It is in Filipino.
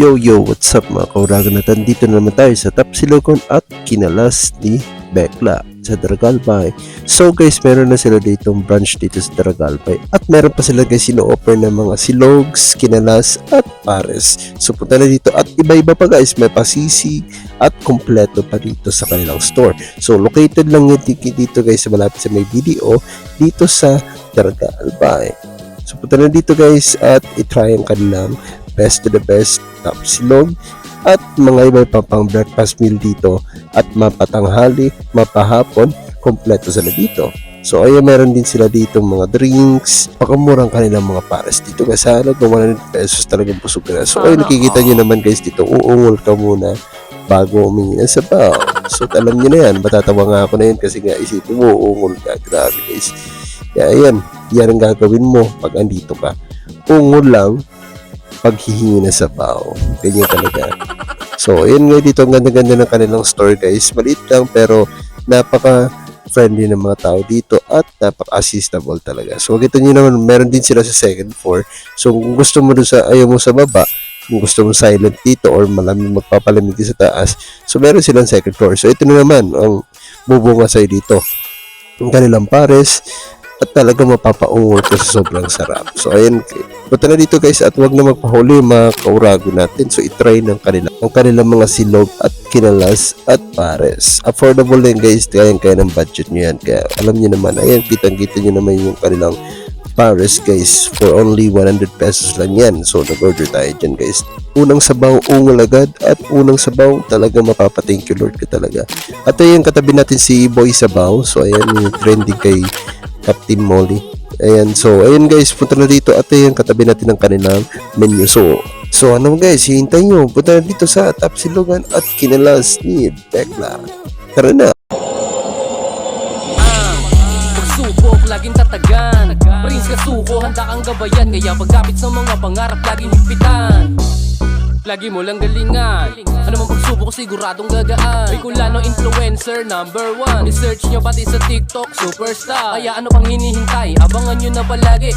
Yo yo, what's up mga kauragan natin? Dito na naman tayo sa Tapsilogon at kinalas ni Bekla sa Dragalbay. So guys, meron na sila ditong branch dito sa Dragalbay. At meron pa sila guys sino-offer ng mga silogs, kinalas at pares. So punta na dito at iba-iba pa guys, may pasisi at kompleto pa dito sa kanilang store. So located lang yun dito dito, guys malapit sa may video dito sa Dragalbay. So punta na dito guys at itry ang kanilang best to the best top silog at mga iba pa pang breakfast meal dito at mapatanghali, mapahapon, kompleto sila dito. So ayun, meron din sila dito mga drinks, pakamurang kanilang mga pares dito guys. Sa ano, 100 pesos talagang busog ka na. So ayun, nakikita nyo naman guys dito, uungol ka muna bago umingi ng sabaw. So alam nyo na yan, matatawa nga ako na yun kasi nga isipin mo, uungol ka. Grabe guys. Kaya ayan, yan ang gagawin mo pag andito ka. Ungol lang, paghihingi ng sabaw. Ganyan talaga. So, ayun nga dito, ang ganda-ganda ng kanilang store guys. Maliit lang pero napaka friendly ng mga tao dito at napaka-assistable talaga. So, kita nyo naman, meron din sila sa second floor. So, kung gusto mo dun sa, ayaw mo sa baba, kung gusto mo silent dito or malamig magpapalamig sa taas, so meron silang second floor. So, ito na naman ang bubunga sa'yo dito. Ang kanilang pares, at talaga mapapaungol ka sa sobrang sarap. So, ayan, punta na dito guys at wag na magpahuli yung mga kaurago natin. So, itry ng kanila, ang kanilang mga silog at kinalas at pares. Affordable din guys, kaya kaya ng budget nyo yan. Kaya alam nyo naman, ayan, kitang-kita nyo naman yung kanilang pares guys for only 100 pesos lang yan. So, nag-order tayo dyan guys. Unang sabaw, ungol agad at unang sabaw, talaga mapapa-thank you Lord ka talaga. At ayun, katabi natin si Boy Sabaw. So, ayan, yung trending kay Captain Molly. Ayan, so, ayun guys, punta na dito at ayun, katabi natin ang kanilang menu. So, so ano guys, hihintay nyo, punta na dito sa Tapsilogan at kinalas ni Tekla. Tara na! Pagsubok, laging tatagan Prince kasuko, handa kang gabayan Kaya pagkapit sa mga pangarap, laging higpitan Lagi mo lang galingan. Ano mang pagsubok, siguradong gagaan. Kulano influencer number one. I-search nyo pati sa TikTok, superstar. Kaya ano pang hinihintay, abangan nyo na palagi